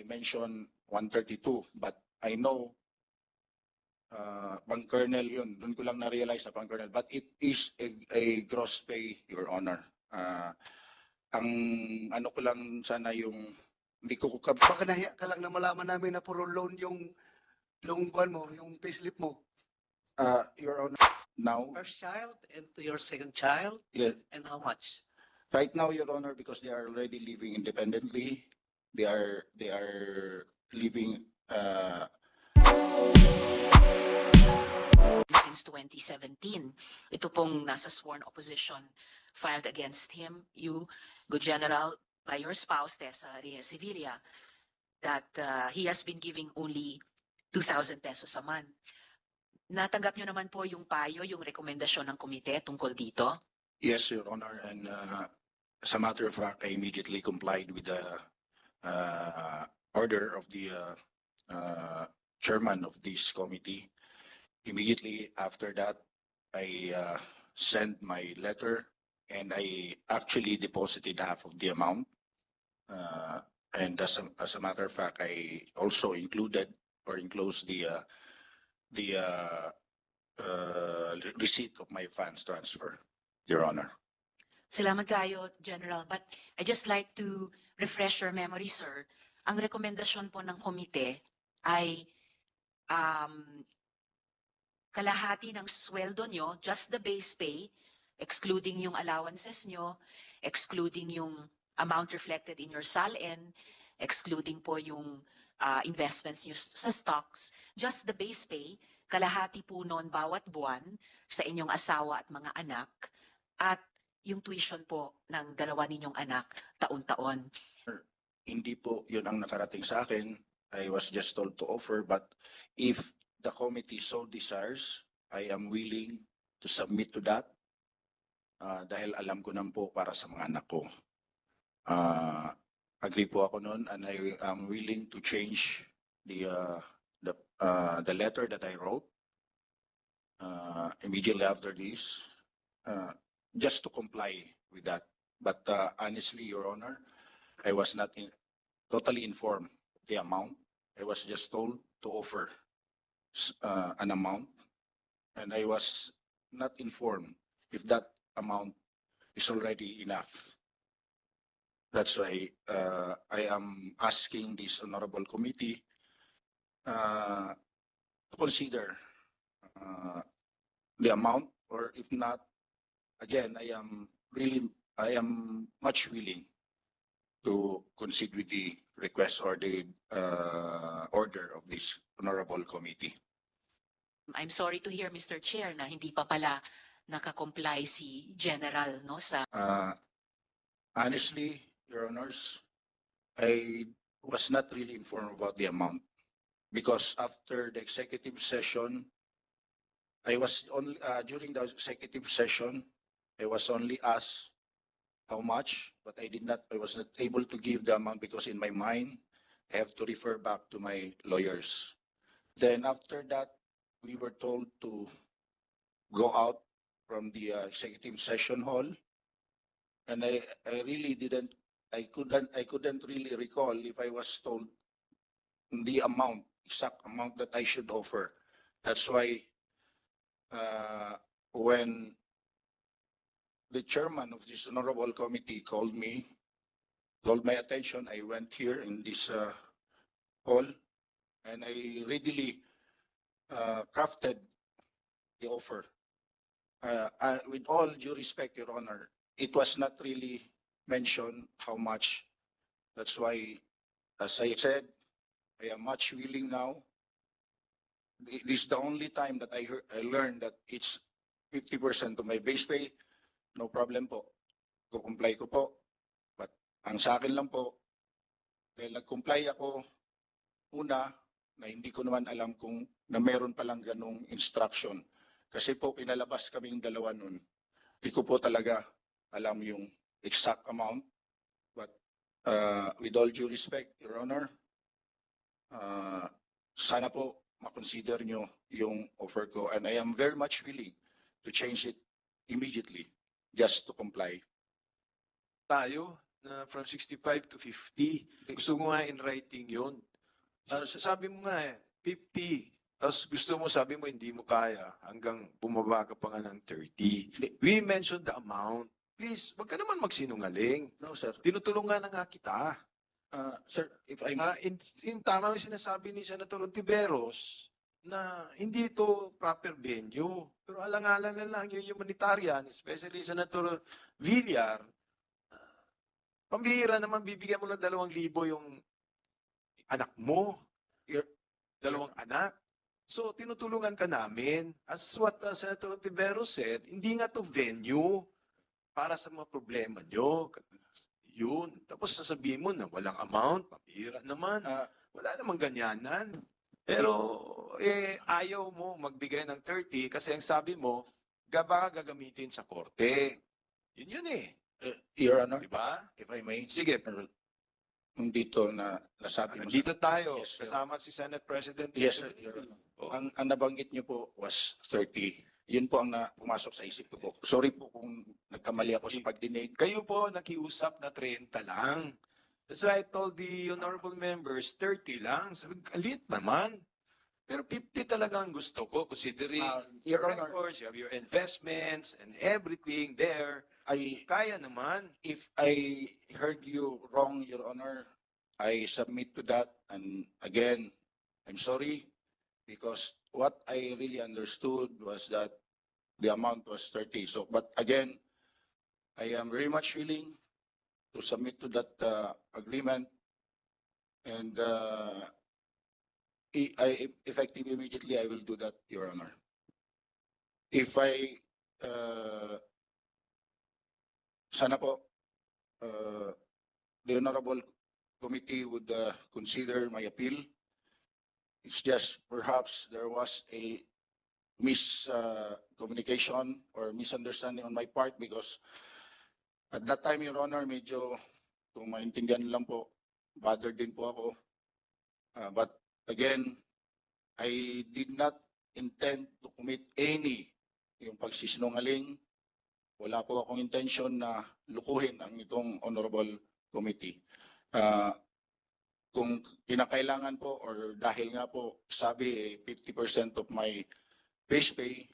I mentioned 132, but I know uh, pang kernel yun. Doon ko lang na-realize na pang kernel. But it is a, a gross pay, Your Honor. Uh, ang ano ko lang sana yung hindi ko kab- Baka nahiya ka lang na malaman namin na puro loan yung yung kwan mo, yung payslip mo. uh, Your Honor, now, First child and to your second child, yeah, and how much? right now, Your Honor, because they are already living independently, they are they are living uh, since 2017. Ito pong nasa sworn opposition filed against him, you, good general, by your spouse, Tessa Reyes Sevilla, that uh, he has been giving only 2,000 pesos a month. Natanggap nyo naman po yung payo, yung rekomendasyon ng komite tungkol dito? Yes, Your Honor, and uh, as a matter of fact, I immediately complied with the order of the uh, uh, chairman of this committee. Immediately after that, I uh, sent my letter and I actually deposited half of the amount. Uh, And as a, as a matter of fact, I also included or enclosed the uh, the uh, uh, receipt of my funds transfer, Your Honor. Salamat kayo, General. But I just like to refresh your memory, sir. Ang rekomendasyon po ng komite ay um, kalahati ng sweldo nyo, just the base pay, excluding yung allowances nyo, excluding yung amount reflected in your SALN, excluding po yung ah, investments nyo sa stocks, just the base pay, kalahati po noon bawat buwan sa inyong asawa at mga anak, at yung tuition po ng dalawa ninyong anak taon-taon. Hindi po yun ang nakarating sa akin. I was just told to offer, but if the committee so desires, I am willing to submit to that uh, dahil alam ko nan po para sa mga anak ko. Uh, agree po ako noon and I am willing to change the uh, the uh, the letter that I wrote uh, immediately after this uh, just to comply with that. But uh, honestly, Your Honor, I was not in, totally informed the amount. I was just told to offer uh, an amount, and I was not informed if that amount is already enough. That's why uh, I am asking this honorable committee uh, to consider uh, the amount, or if not, again, I am really, I am much willing to concede with the request or the uh, order of this honorable committee. I'm sorry to hear, Mr. Chair, na hindi pa pala nakakomply si General no sa Uh, honestly, Your Honors, I was not really informed about the amount because after the executive session, I was only, uh, during the executive session, I was only asked how much, but I did not, I was not able to give the amount because in my mind, I have to refer back to my lawyers. Then after that, we were told to go out from the uh, executive session hall. And I, I really didn't, I couldn't, I couldn't really recall if I was told the amount, exact amount that I should offer. That's why, uh, when the chairman of this honorable committee called me, called my attention, I went here in this, uh, hall, and I readily, uh, crafted the offer. Uh, uh, with all due respect, Your Honor, it was not really mentioned how much. That's why, as I said, I am much willing now. This is the only time that I heard, I learned that it's fifty percent of my base pay. No problem po. Kukumply ko po. But ang sa akin lang po, dahil nag-comply ako una, na hindi ko naman alam kung na meron palang ganong instruction. Kasi po pinalabas kaming dalawa nun. Hindi ko po talaga alam yung exact amount. But uh, with all due respect, Your Honor, uh, sana po makonsider nyo yung offer ko. And I am very much willing to change it immediately just to comply. tayo na from 65 to 50. Gusto mo nga in writing yun. Ah, Sabi mo nga eh, 50. Tapos gusto mo, sabi mo, hindi mo kaya hanggang bumaba ka pa nga ng 30. We mentioned the amount. Please, wag ka naman magsinungaling. No, sir. Tinutulungan na nga kita. Uh, sir, if I may, Ah, in, in tama yung sinasabi ni Senator Ontiveros na hindi ito proper venue. Pero alang-alang na lang yung humanitarian, especially Senator Villar, ah, pambihira naman bibigyan mo ng dalawang libo yung anak mo, your dalawang anak. So, tinutulungan ka namin. As what uh, Senator Ontiveros said, hindi nga to venue para sa mga problema nyo. Yun. Tapos sasabihin mo na walang amount, pambihira naman. Ah. Wala namang ganyanan. Pero eh, ayaw mo magbigay ng 30 kasi ang sabi mo, baka gagamitin sa korte. Yun yun eh. uh, Your Honor, Di ba? if I may, Sige, kung dito na nasabi mo. nandito tayo. Yes, Kasama si Senate President. Yes, sir. Your Honor. Oh. Ang, ang nabanggit niyo po was 30. Yun po ang na, pumasok sa isip ko po. Sorry po kung nagkamali ako sa pagdinig. Kayo po nakiusap na 30 lang. Why I told the honorable members, 30 lang. Sabi, alit naman. Pero 50 talaga ang gusto ko, considering Uh, Your your Honor, records, you have your investments and everything there. I, Kaya naman. if I heard you wrong, Your Honor, I submit to that. And again, I'm sorry because what I really understood was that the amount was 30. So, but again, I am very much willing to submit to that uh, agreement. And uh, I, effective immediately, I will do that, Your Honor. If I uh, sana po uh, the honorable committee would uh, consider my appeal. It's just perhaps there was a miscommunication or misunderstanding on my part because at that time, Your Honor, medyo kung maintindihan lang po, bothered din po ako. Uh, but again, I did not intend to commit any yung pagsisinungaling wala po akong intention na lukuhin ang itong honorable committee. Ah, kung kinakailangan po or dahil nga po sabi eh, 50% of my base pay,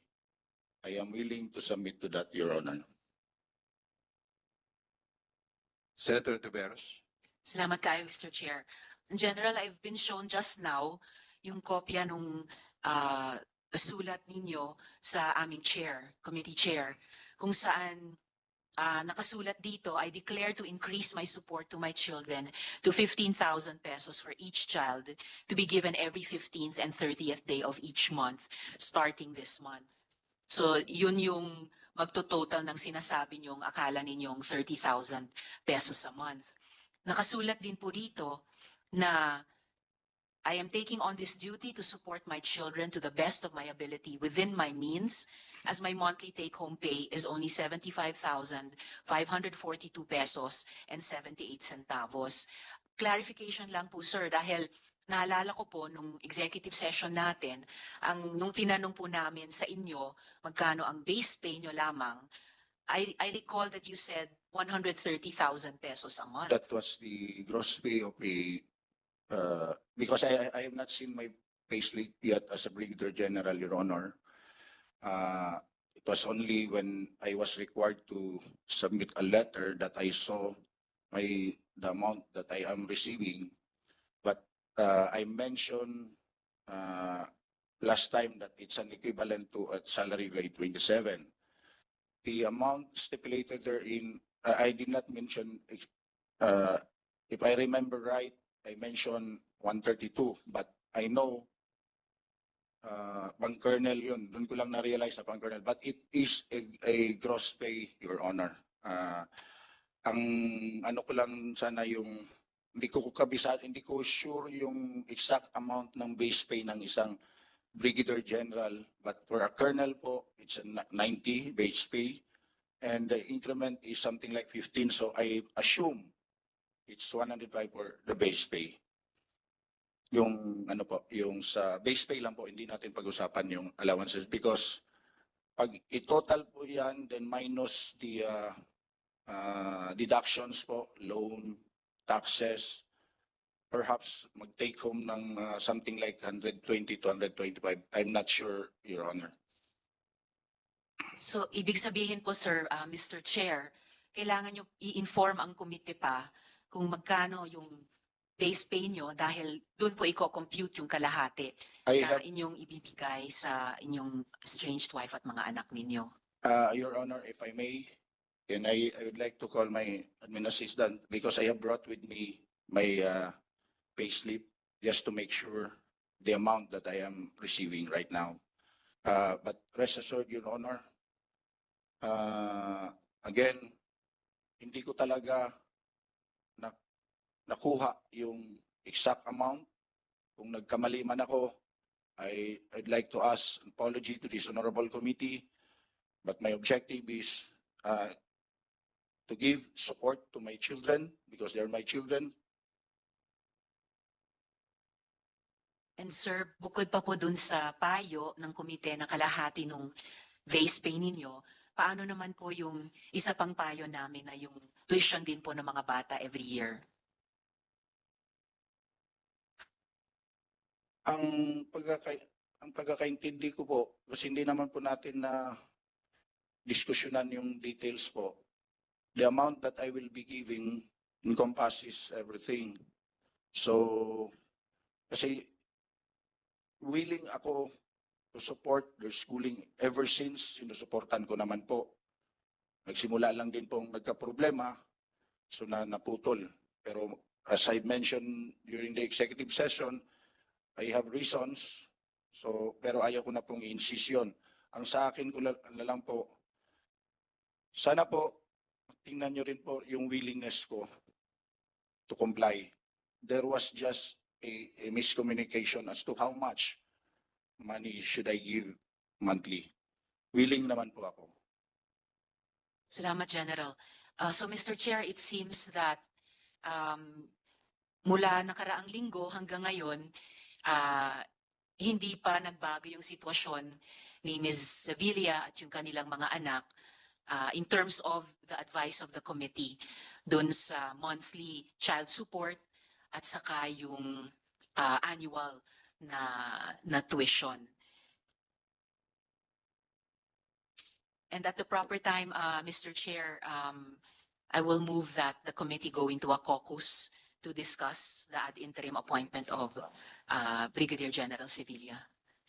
I am willing to submit to that, Your Honor. Senator Tuberos. Salamat kayo, Mr. Chair. In general, I've been shown just now yung kopya nung ah, sulat ninyo sa aming chair, committee chair, kung saan ah, nakasulat dito, I declare to increase my support to my children to 15,000 pesos for each child to be given every 15th and 30th day of each month, starting this month. So, yun yung magtototal ng sinasabi niyong akala ninyong 30,000 pesos a month nakasulat din po dito na I am taking on this duty to support my children to the best of my ability within my means as my monthly take-home pay is only 75,542 pesos and 78 centavos. Clarification lang po sir dahil naalala ko po nung executive session natin, ang nung tinanong po namin sa inyo magkano ang base pay nyo lamang, I, I recall that you said 130,000 pesos a month. That was the gross pay of a, uh, because I, I have not seen my payslip yet as a Brigadier General, Your Honor. Uh, it was only when I was required to submit a letter that I saw my, the amount that I am receiving. Uh, I mentioned, uh, last time that it's an equivalent to a salary grade twenty-seven. The amount stipulated therein, uh, I did not mention, uh, if I remember right, I mentioned one thirty-two, but I know uh, pang kernel yun, doon ko lang na-realize na pang kernel, but it is a, a gross pay, Your Honor. Uh, ang ano ko lang sana yung, hindi ko kabisa, hindi ko sure yung exact amount ng base pay ng isang Brigadier General, but for a colonel po, it's a na- 90 base pay, and the increment is something like 15, so I assume it's 105 for the base pay. Yung ano po, yung sa base pay lang po, hindi natin pag-usapan yung allowances because pag i-total po yan, then minus the uh, uh, deductions po, loan, taxes, perhaps mag-take home ng uh, something like 120 to 125. I'm not sure, Your Honor. So, ibig sabihin po, sir, ah, Mr. Chair, kailangan nyo i-inform ang komite pa kung magkano yung base pay nyo dahil doon po i-compute yung kalahati I na have, inyong ibibigay sa inyong estranged wife at mga anak ninyo. uh, Your Honor, if I may, and I, I would like to call my admin assistant because I have brought with me my uh, payslip just to make sure the amount that I am receiving right now. Uh, but rest assured, Your Honor, uh, again, hindi ko talaga na, nakuha yung exact amount. Kung nagkamali man ako, I, I'd like to ask apology to this honorable committee. But my objective is uh, to give support to my children because they're my children. And sir, bukod pa po dun sa payo ng komite na kalahati nung base pay ninyo, paano naman po yung isa pang payo namin na yung tuition din po ng mga bata every year? Ang pagkaka ang pagkakaintindi ko po, kasi hindi naman po natin na diskusyonan yung details po. The amount that I will be giving encompasses everything. So, kasi willing ako to support their schooling ever since sinusuportan ko naman po. Nagsimula lang din pong nagka-problema, so na naputol. Pero as I mentioned during the executive session, I have reasons. So, pero ayaw ko na pong i-insist. Ang sa akin ko la- na lang po, sana po, tingnan nyo rin po yung willingness ko to comply. There was just a, a miscommunication as to how much money should I give monthly. Willing naman po ako. Salamat, General. Uh, so, Mr. Chair, it seems that um, mula nakaraang linggo hanggang ngayon, ah, hindi pa nagbago yung sitwasyon ni Ms. Sevilla at yung kanilang mga anak ah, in terms of the advice of the committee dun sa monthly child support at saka yung ah, annual na, na tuition. And at the proper time, uh, Mr. Chair, um, I will move that the committee go into a caucus to discuss the ad interim appointment of uh, Brigadier General Sevilla.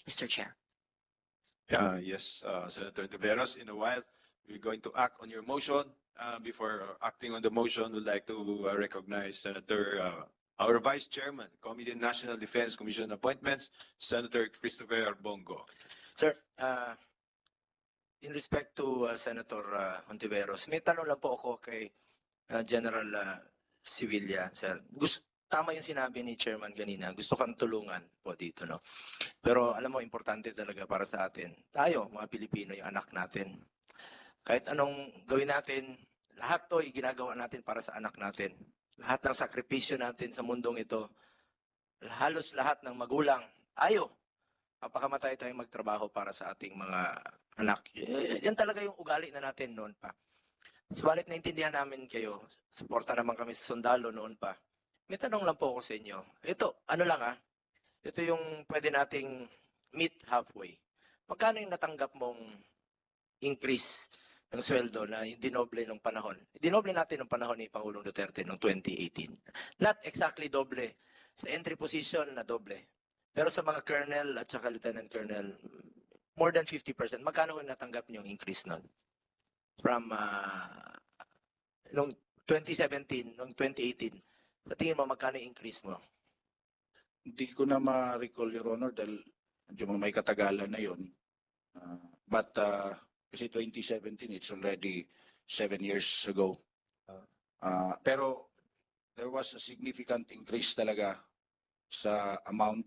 Mr. Chair. Uh, yes, uh, Senator Tiveros, in a while, we're going to act on your motion. Uh, before acting on the motion, we'd like to uh, recognize Senator, uh, our Vice Chairman, Committee on National Defense Commission Appointments, Senator Christopher Bongo. Sir, uh, in respect to uh, Senator uh, Ontiveros, may tanong lang po ako kay uh, General uh, Sevilla, sir. Gusto, tama yung sinabi ni Chairman kanina, gusto kang tulungan po dito, no? Pero alam mo, importante talaga para sa atin. Tayo, mga Pilipino, yung anak natin. Kahit anong gawin natin, lahat to ginagawa natin para sa anak natin. Lahat ng sakripisyo natin sa mundong ito, halos lahat ng magulang, ayo, papakamatay tayong magtrabaho para sa ating mga anak. Yan talaga yung ugali na natin noon pa. Subalit naintindihan namin kayo, suporta naman kami sa sundalo noon pa. May tanong lang po ako sa inyo. Ito, ano lang ah, ito yung pwede nating meet halfway. Magkano yung natanggap mong increase ng sweldo na dinoble nung panahon? Dinoble natin nung panahon ni Pangulong Duterte noong 2018. Not exactly doble. Sa entry position na doble. Pero sa mga colonel at saka lieutenant colonel, more than 50%. Magkano yung natanggap niyong increase nun? From, uh, nung 2017, nung 2018, sa tingin mo, magkano increase mo? Hindi ko na ma-recall, Your Honor, dahil medyo may katagalan na yun. Uh, but uh, kasi 2017, it's already seven years ago. Uh, pero there was a significant increase talaga sa amount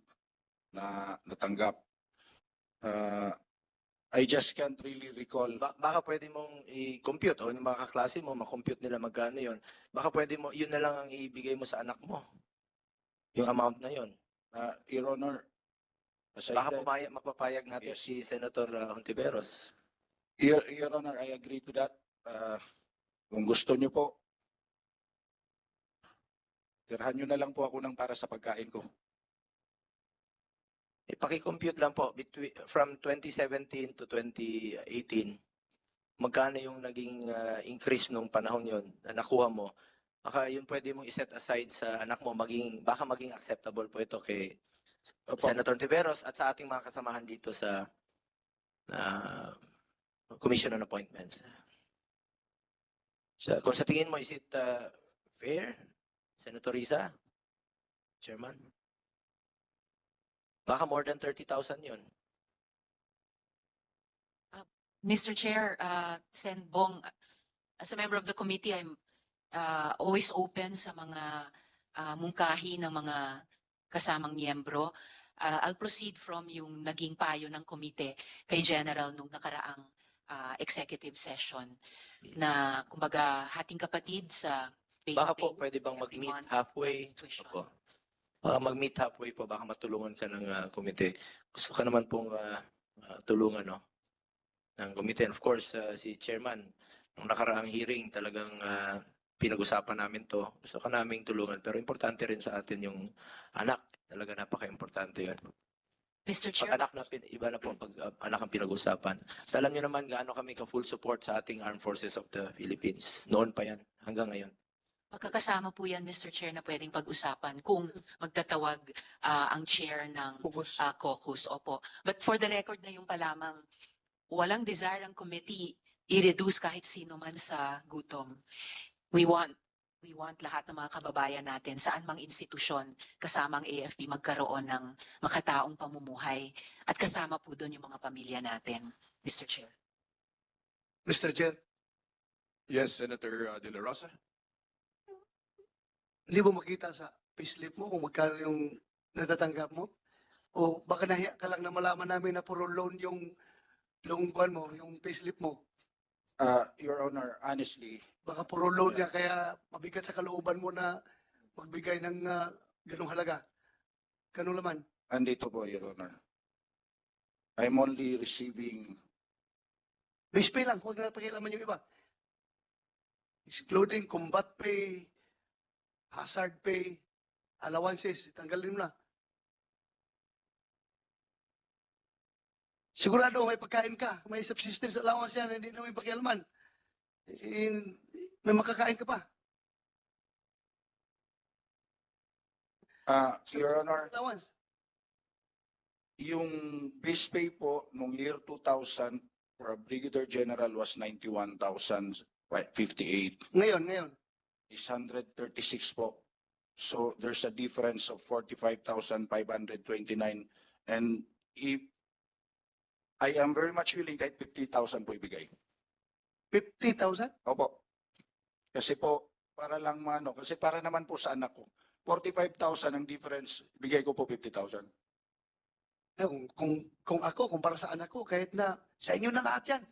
na natanggap. Uh, I just can't really recall. Ba- baka pwede mong i-compute o yung mga kaklase mo, makompute nila magkano yon. Baka pwede mo, yun na lang ang ibigay mo sa anak mo. Yung amount na yon. Uh, Your Honor, as I Baka said- pumaya, mapapayag natin Yes. si Senator uh, Hontiveros. Your, Your Honor, I agree to that. Uh, Kung gusto niyo po, tirahan niyo na lang po ako ng para sa pagkain ko. Ipaki-compute lang po between from 2017 to 2018. Magkano yung naging ah, increase nung panahon yon na nakuha mo? Baka yun pwede mong i-set aside sa anak mo maging baka maging acceptable po ito kay Opo. Senator Tiveros at sa ating mga kasamahan dito sa ah, Commission on Appointments. So, kung sa tingin mo, is it ah, fair? Senator Risa? Chairman? Baka more than 30,000 yun. Mr. Chair, uh, Sen Bong, as a member of the committee, I'm uh, always open sa mga uh, mungkahi ng mga kasamang miyembro. Uh, I'll proceed from yung naging payo ng komite kay General nung nakaraang uh, executive session na kumbaga hating kapatid sa pay Baka po, pwede bang mag-meet halfway? Opo. Baka mag-meet halfway po, baka matulungan ka ng ah, komite. Gusto ka naman pong ah, ah, tulungan, no? Ng komite. And of course, ah, si chairman, nung nakaraang hearing, talagang ah, pinag-usapan namin to. Gusto ka naming tulungan. Pero importante rin sa atin yung anak. Talaga napaka-importante yun. Mr. Pag Chair, anak na, pin- iba na po pag ah, anak ang pinag-usapan. At Alam niyo naman gaano kami ka-full support sa ating Armed Forces of the Philippines. Noon pa yan, hanggang ngayon. magkakasama po yan, Mr. Chair, na pwedeng pag-usapan kung magtatawag ah, ang chair ng uh, caucus, opo. But for the record na yung pa lamang, walang desire ang committee i-reduce kahit sino man sa gutom. We want we want lahat ng mga kababayan natin saan mang institusyon kasama ang AFP magkaroon ng makataong pamumuhay at kasama po doon yung mga pamilya natin, Mr. Chair. Mr. Chair, Yes, Senator uh, De La Rosa. hindi mo makita sa payslip mo kung magkano yung natatanggap mo? O baka nahiya ka lang na malaman namin na puro loan yung kwan mo, yung payslip mo. Uh, Your Honor, honestly, Baka puro loan niya kaya mabigat sa kalooban mo na magbigay ng ah, ganong halaga. Ganun naman. andito po, Your Honor. I'm only receiving Base pay lang, huwag na pakialaman yung iba. Excluding combat pay, hazard pay, allowances, tanggalin mo na. Sigurado may pagkain ka, may subsistence allowance yan, hindi na may pakialaman. Eh, may makakain ka pa. Uh, Your Honor, Allowance. yung base pay po nung year 2000 for a brigadier general was 91,058 Ngayon, ngayon. is 136 po. So there's a difference of 45,529 and if I am very much willing kahit 50,000 po ibigay. 50,000? Opo. Kasi po para lang mano kasi para naman po sa anak ko 45,000 ang difference, bigay ko po 50,000. Eh, kung, kung, kung ako, kung para sa anak ko, kahit na sa inyo na lahat yan.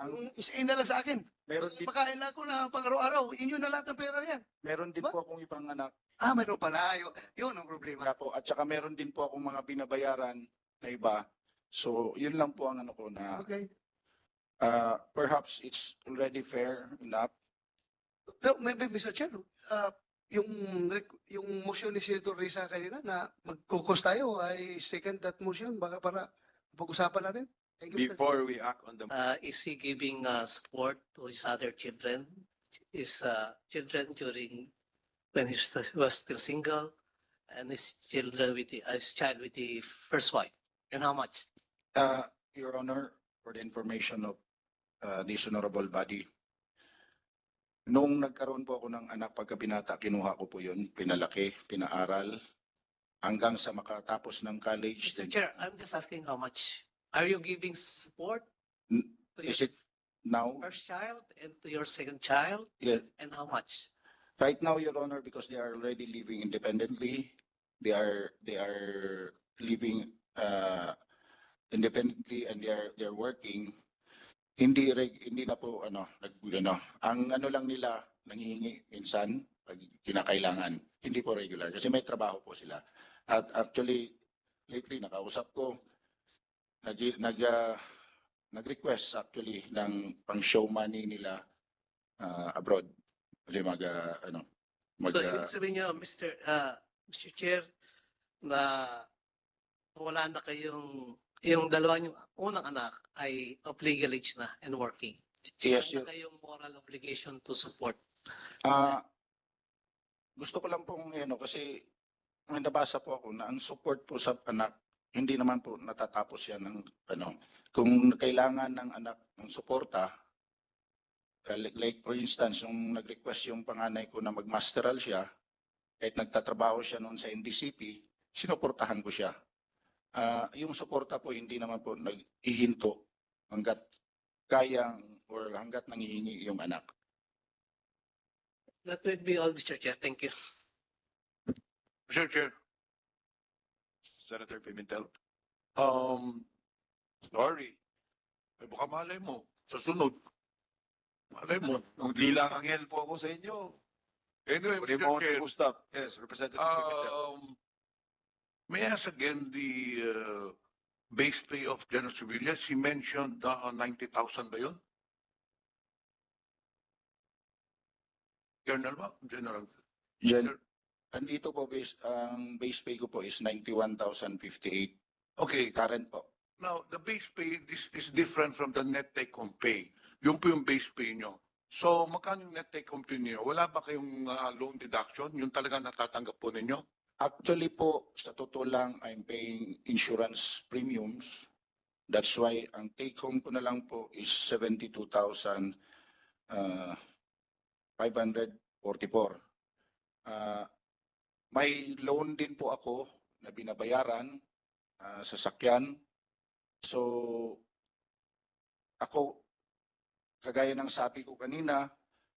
Ang Ang isain na lang sa akin. meron din makain lang ako na pang araw-araw. Inyo na lahat ng pera yan. meron din Diba? po akong ibang anak Ah, mayroon pala. Yun, yun ang problema. Wala po. At saka meron din po akong mga binabayaran na iba. So, yun lang po ang ano ko na Okay. uh, perhaps it's already fair enough. Pero, may, may, Mr. Chair, ah, yung, rec- yung motion ni Senator Risa kanina na magkukos tayo, I second that motion baka para pag-usapan natin. Thank you. Mr. Before we act on the Uh, is he giving uh, support to his other children? His uh, children during when he st- was still single, and his children with the, uh, his child with the first wife, and how much? Uh, Your Honor, for the information of uh, this honorable body, nung nagkaroon po ako ng anak pagka binata, kinuha ko po yun, pinalaki, pinaaral, hanggang sa makatapos ng college. Mr. Chair, I'm just asking how much. Are you giving support N- to your is it now? first child and to your second child, Yeah, and how much? Right now, Your Honor, because they are already living independently, they are, they are living uh, independently and they are, they are working, hindi, reg- hindi na po, ano, nag, ano, ang ano lang nila, nangihingi minsan, pag kinakailangan, hindi po regular, kasi may trabaho po sila. At actually, lately, nakausap ko, nag, nag, ah, nag-request actually ng pang show money nila ah, abroad. Kasi mag, ah, ano, mag, So, ibig sabihin niyo, Mr. Uh, Mr. Chair, na wala na kayong, yung dalawa niyong unang anak ay of legal age na and working. yes, na kayong moral obligation to support. Ah, gusto ko lang pong ano kasi may nabasa po ako na ang support po sa anak hindi naman po natatapos yan ng ano kung kailangan ng anak ng suporta like, like for instance yung nag-request yung panganay ko na magmasteral siya kahit nagtatrabaho siya noon sa NDCP sinuportahan ko siya Ah, yung suporta po hindi naman po nag-ihinto hanggat kayang or hanggat nangihingi yung anak That would be all, Mr. Chair. Thank you. Mr. Chair. Senator Pimentel. Um, sorry. Eh, baka malay mo, sa sunod. Malay mo, nung dila ang po ako sa inyo. Anyway, Good Mr. Chair. Yes, Representative Pimentel. May I ask again the uh, base pay of General Civilians? He mentioned uh, 90,000 ba yun? Colonel ba? General. Gen, andito po base, ang base pay ko po is 91,058 Okay, current po. now the base pay this is different from the net take home pay. Yung po yung base pay nyo. So magkano yung net take home pay nyo? Wala ba kayong uh, loan deduction? Yung talaga natatanggap po ninyo? Actually po, sa totoo lang, I'm paying insurance premiums. That's why ang take home ko na lang po is 72,544. Uh, may loan din po ako na binabayaran uh, sa sakyan. So, ako, kagaya ng sabi ko kanina,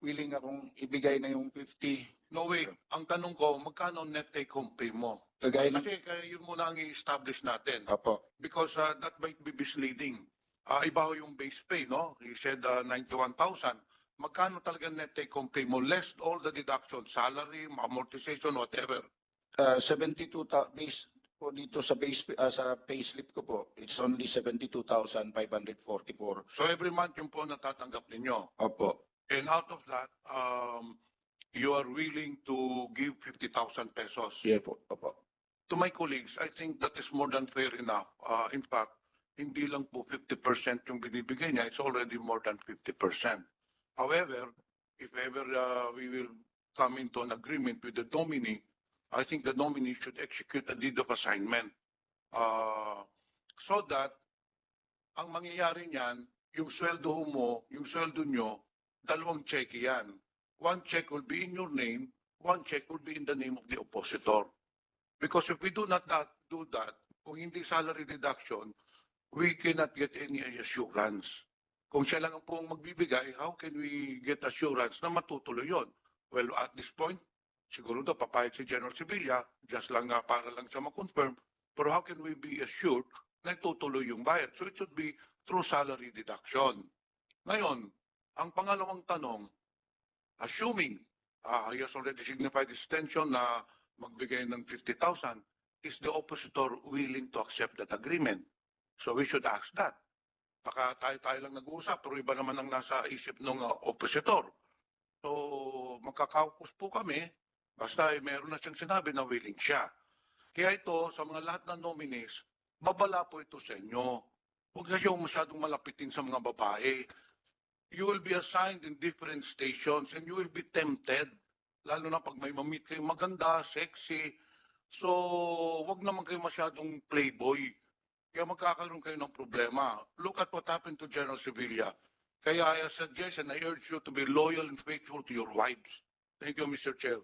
willing akong ibigay na yung 50 No way. Ang tanong ko, magkano net take home pay mo? Kagaya ng... Kasi kaya yun muna ang i-establish natin. Apo. Because uh, that might be misleading. Uh, iba ho yung base pay, no? He said uh, 91,000. Magkano talaga net take home pay mo? Less all the deductions, salary, amortization, whatever. Uh, 72 ta- base po dito sa base uh, sa payslip ko po. It's only 72,544. So every month yung po natatanggap ninyo. Opo. And out of that, um, you are willing to give 50,000 pesos. Yeah po. Opo. To my colleagues, I think that is more than fair enough. Uh, in fact, hindi lang po 50% yung binibigay niya, it's already more than 50%. However, if ever uh, we will come into an agreement with the nominee, I think the nominee should execute a deed of assignment. Uh, so that ang mangyayari niyan, yung sweldo mo, yung sweldo nyo, dalawang check yan. One check will be in your name, one check will be in the name of the oppositor. Because if we do not that, do that, kung hindi salary deduction, we cannot get any assurance. Kung siya lang ang po ang magbibigay, how can we get assurance na matutuloy yon? Well, at this point, siguro daw papayag si General Sevilla, just lang nga para lang siya makonfirm, pero how can we be assured na itutuloy yung bayad? So it should be through salary deduction. Ngayon, ang pangalawang tanong, assuming uh, he has already signified his intention na magbigay ng 50,000, is the oppositor willing to accept that agreement? So we should ask that. Baka tayo-tayo lang nag-uusap, pero iba naman ang nasa isip ng uh, oppositor. So magkakaukus po kami, basta eh, meron na siyang sinabi na willing siya. Kaya ito, sa mga lahat ng nominees, babala po ito sa inyo. Huwag kayong masyadong malapitin sa mga babae you will be assigned in different stations and you will be tempted. Lalo na pag may mamit kayo maganda, sexy. So, wag naman kayo masyadong playboy. Kaya magkakaroon kayo ng problema. Look at what happened to General Sevilla. Kaya I suggest and I urge you to be loyal and faithful to your wives. Thank you, Mr. Chair.